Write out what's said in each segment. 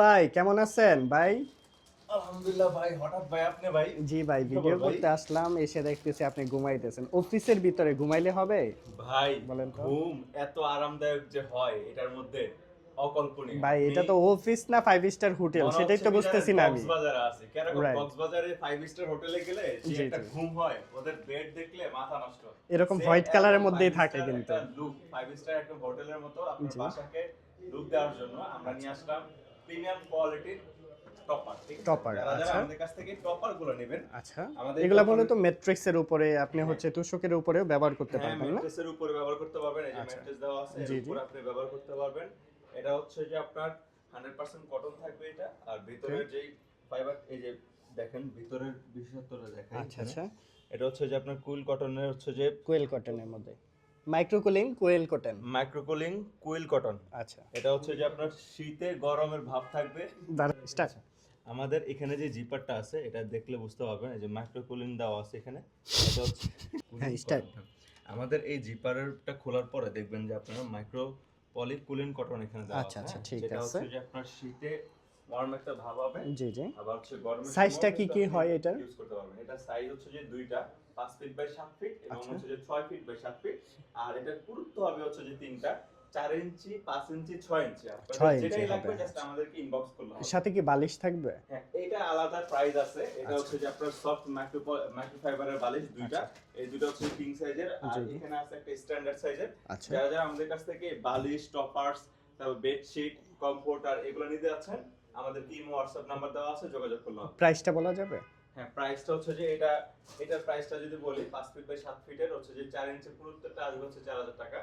ভাই কেমন আছেন ভাই? আলহামদুলিল্লাহ ভাই হঠাৎ ভাই আপনি ভাই? জি ভাই ভিডিও করতে আসলাম এসে দেখতেছি আপনি ঘুমাইতেছেন। অফিসের ভিতরে ঘুমাইলে হবে? ভাই বলেন তো। ঘুম এত আরামদায়ক যে হয় এটার মধ্যে অকল্পনীয়। ভাই এটা তো অফিস না ফাইভ স্টার হোটেল সেটাই তো বুঝতেছি না আমি। কক্সবাজারে আছে। কেন Right. কক্সবাজারে ফাইভ স্টার হোটেলে গেলে যে একটা ঘুম হয় ওদের বেড দেখলে মাথা নষ্ট। এরকম হোয়াইট একদম মধ্যেই থাকে কিন্তু। look, five star একটা হোটেলের মতো আপনার বাসাকে লুক দেওয়ার জন্য আমরা নিয়ে আসলাম। প্রিমিয়াম কোয়ালিটির টপার যারা আচ্ছা। আমাদের কাছ থেকে টপারগুলো নেবেন আচ্ছা। এগুলা বলে তো ম্যাট্রিক্স এর উপরে আপনি হচ্ছে তুষকের উপরেও ব্যবহার করতে হ্যাঁ পারবেন না? ম্যাট্রেসের উপরে ব্যবহার করতে পারবেন এই যে আচ্ছা। ম্যাট্রেস দেওয়া আছে এর। উপরে আপনি ব্যবহার করতে পারবেন। এটা হচ্ছে যে আপনার 100% কটন থাকবে এটা আর ভিতরের যেই ফাইবার এই যে দেখেন ভিতরের বিশেষত্বটা দেখেন আচ্ছা আচ্ছা। এটা হচ্ছে যে আপনার কুইল কটনের হচ্ছে যে কোয়েল কটনের মধ্যে। মাইক্রোকুলিং কোয়েল কটন মাইক্রোকুলিং কোয়েল কটন আচ্ছা এটা হচ্ছে যে আপনার শীতে গরমের ভাব থাকবে আমাদের এখানে যে জিপারটা আছে এটা দেখলে বুঝতে পারবেন এই যে মাইক্রোকুলিং দেওয়া আছে এখানে এটা হচ্ছে হ্যাঁ। আমাদের এই জিপারটা খোলার পরে দেখবেন যে আপনারা মাইক্রো পলি কুলিং কটন এখানে দেওয়া আচ্ছা, আছে আচ্ছা, হ্যাঁ? ঠিক আছে। হচ্ছে যে আপনার শীতে ওয়ার্ম একটা ভাব হবে জি জি আবার হচ্ছে গরমের Size-টা কি কি হয় এটার? ইউজ করতে পারবেন এটা সাইজ হচ্ছে যে দুইটা 5 ফিট বাই 7 ফিট এবং আচ্ছা। হচ্ছে যে 6 ফিট বাই 7 ফিট আর এটার পুরুত্ব হবে হচ্ছে যে তিনটা। 4 ইঞ্চি 5 ইঞ্চি 6 ইঞ্চি ছয় ইঞ্চি যেটাই লাগবে জাস্ট আমাদেরকে ইনবক্স করলে সাথে কি বালিশ থাকবে? হ্যাঁ এটা আলাদা প্রাইস আছে। এটা আচ্ছা। হচ্ছে যে আপনার সফট মাইক্রো মাইক্রোফাইবারের বালিশ দুইটা। এই দুটো হচ্ছে কিং সাইজের আর আচ্ছা। এখানে আছে একটা স্ট্যান্ডার্ড সাইজের আচ্ছা। যারা যারা আমাদের কাছ থেকে বালিশ টপার্স তারপর বেডশিট কমফোর্টার এগুলো নিতে যাচ্ছেন আমাদের ইমো হোয়াটসঅ্যাপ নাম্বার দেওয়া আছে যোগাযোগ করলে হবে। প্রাইসটা বলা যাবে? হ্যাঁ প্রাইসটা হচ্ছে যে এটা এটার প্রাইসটা যদি বলি পাঁচ ফিট বাই সাত ফিটের হচ্ছে যে চার ইঞ্চের পুরুত্বটা আসবে হচ্ছে চার হাজার টাকা।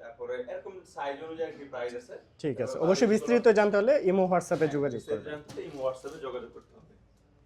তারপরে এরকম সাইজ অনুযায়ী কি প্রাইস আছে। ঠিক আছে অবশ্যই বিস্তারিত জানতে হলে ইমো হোয়াটসঅ্যাপে যোগাযোগ করতে ইমো হোয়াটসঅ্যাপে যোগাযোগ করতে হবে।